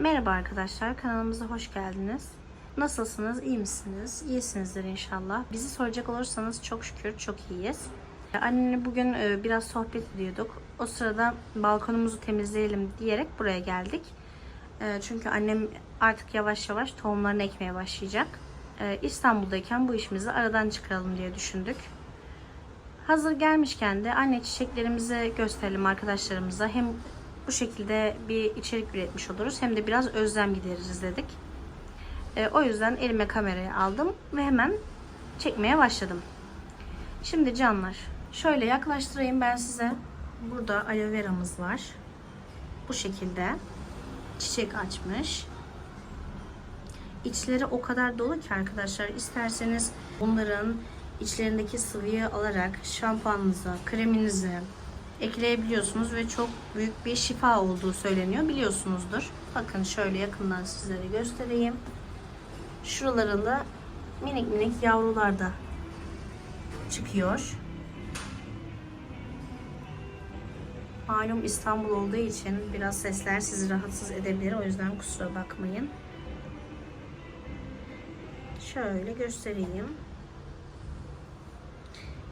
Merhaba arkadaşlar, kanalımıza hoş geldiniz. Nasılsınız, iyi misiniz? İyisinizdir inşallah. Bizi soracak olursanız çok şükür çok iyiyiz. Annemle bugün e, biraz sohbet ediyorduk. O sırada balkonumuzu temizleyelim diyerek buraya geldik. E, Çünkü annem artık yavaş yavaş tohumlarını ekmeye başlayacak. E, İstanbul'dayken bu işimizi aradan çıkaralım diye düşündük. Hazır gelmişken de anne çiçeklerimizi gösterelim arkadaşlarımıza. Hem bu şekilde bir içerik üretmiş oluruz hem de biraz özlem gideririz dedik. E, o yüzden elime kamerayı aldım ve hemen çekmeye başladım. Şimdi canlar şöyle yaklaştırayım ben size. Burada aloe veramız var. Bu şekilde çiçek açmış. İçleri o kadar dolu ki arkadaşlar isterseniz bunların içlerindeki sıvıyı alarak şampuanınıza, kreminize ekleyebiliyorsunuz ve çok büyük bir şifa olduğu söyleniyor biliyorsunuzdur. Bakın şöyle yakından sizlere göstereyim. Şuralarında minik minik yavrular da çıkıyor. Malum İstanbul olduğu için biraz sesler sizi rahatsız edebilir. O yüzden kusura bakmayın. Şöyle göstereyim.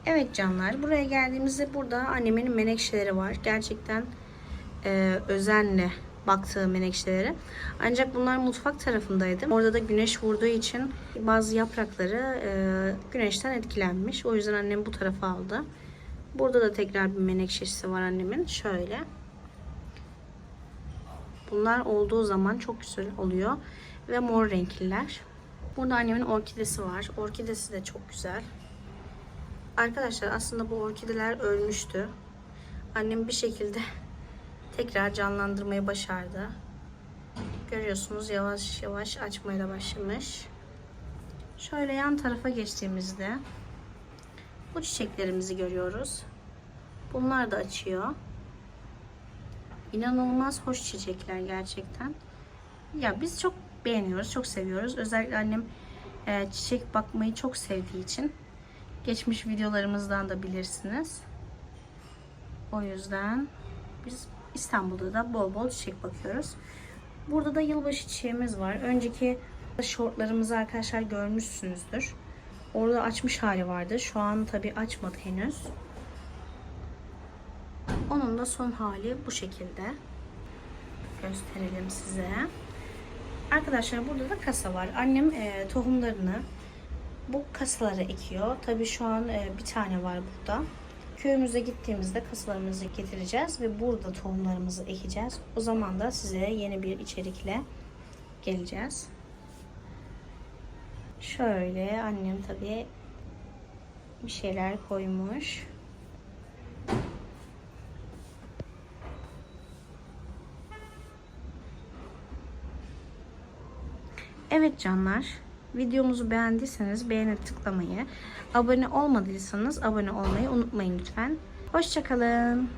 Evet canlar buraya geldiğimizde burada annemin menekşeleri var. Gerçekten e, özenle baktığı menekşeleri. Ancak bunlar mutfak tarafındaydı. Orada da güneş vurduğu için bazı yaprakları e, güneşten etkilenmiş. O yüzden annem bu tarafa aldı. Burada da tekrar bir menekşesi var annemin. Şöyle. Bunlar olduğu zaman çok güzel oluyor. Ve mor renkliler. Burada annemin orkidesi var. Orkidesi de çok güzel. Arkadaşlar aslında bu orkideler ölmüştü. Annem bir şekilde tekrar canlandırmayı başardı. Görüyorsunuz yavaş yavaş açmaya da başlamış. Şöyle yan tarafa geçtiğimizde bu çiçeklerimizi görüyoruz. Bunlar da açıyor. İnanılmaz hoş çiçekler gerçekten. Ya biz çok beğeniyoruz, çok seviyoruz. Özellikle annem e, çiçek bakmayı çok sevdiği için geçmiş videolarımızdan da bilirsiniz. O yüzden biz İstanbul'da da bol bol çiçek bakıyoruz. Burada da yılbaşı çiçeğimiz var. Önceki şortlarımızı arkadaşlar görmüşsünüzdür. Orada açmış hali vardı. Şu an tabi açmadı henüz. Onun da son hali bu şekilde. Gösterelim size. Arkadaşlar burada da kasa var. Annem e, tohumlarını bu kasalara ekiyor. Tabi şu an e, bir tane var burada. Köyümüze gittiğimizde kasalarımızı getireceğiz ve burada tohumlarımızı ekeceğiz. O zaman da size yeni bir içerikle geleceğiz. Şöyle annem tabi bir şeyler koymuş. Evet canlar, videomuzu beğendiyseniz beğene tıklamayı, abone olmadıysanız abone olmayı unutmayın lütfen. Hoşçakalın.